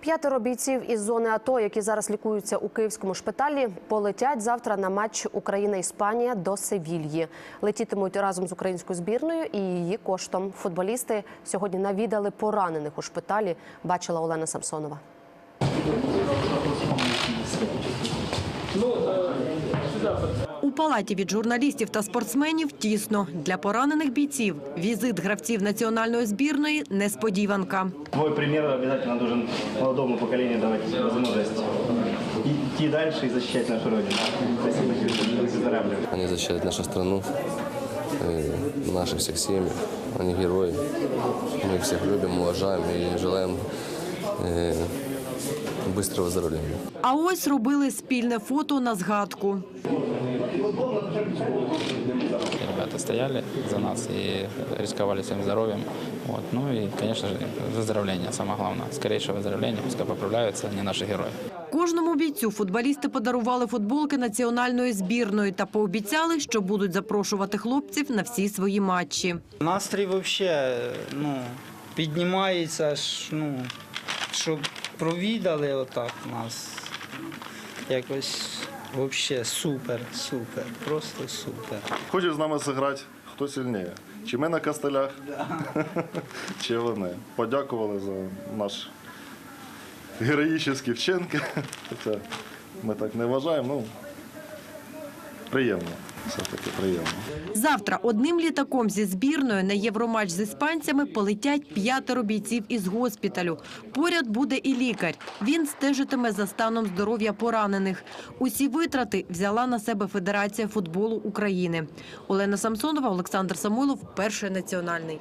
П'ятеро бійців із зони АТО, які зараз лікуються у київському шпиталі, полетять завтра на матч Україна-Іспанія до Севільї. Летітимуть разом з українською збірною і її коштом. Футболісти сьогодні навідали поранених у шпиталі. Бачила Олена Самсонова. У палаті від журналістів та спортсменів тісно. Для поранених бійців візит гравців національної збірної – несподіванка. Твой пример обязательно должен молодому поколению давать возможность идти дальше и защищать нашу Родину. Спасибо тебе. Выздоравливай. Они защищают нашу страну, э, наши всех семьи. Они герои. Мы их всех любим, уважаем и желаем э, быстрого выздоровления. А ось робили спільне фото на згадку. Ребята стояли за нас и рисковали своим здоровьем. Вот. Ну и, конечно же, выздоровление, самое главное. Скорейшее выздоровление, пускай поправляются, они наши герои. Кожному бійцю футболісти подарували футболки національної збірної та пообіцяли, що будуть запрошувати хлопців на всі свої матчі. Настрій взагалі ну, піднімається, ну, щоб провідали отак нас. Якось взагалі супер, супер, просто супер. Хочеш з нами зіграти, хто сильніше? Чи ми на костелях, чи вони. Подякували за наш героїчні вчинки. Хоча ми так не вважаємо, ну приємно. Завтра одним літаком зі збірною на євроматч з іспанцями полетять п'ятеро бійців із госпіталю. Поряд буде і лікар. Він стежитиме за станом здоров'я поранених. Усі витрати взяла на себе Федерація футболу України. Олена Самсонова, Олександр Самойлов, перший національний.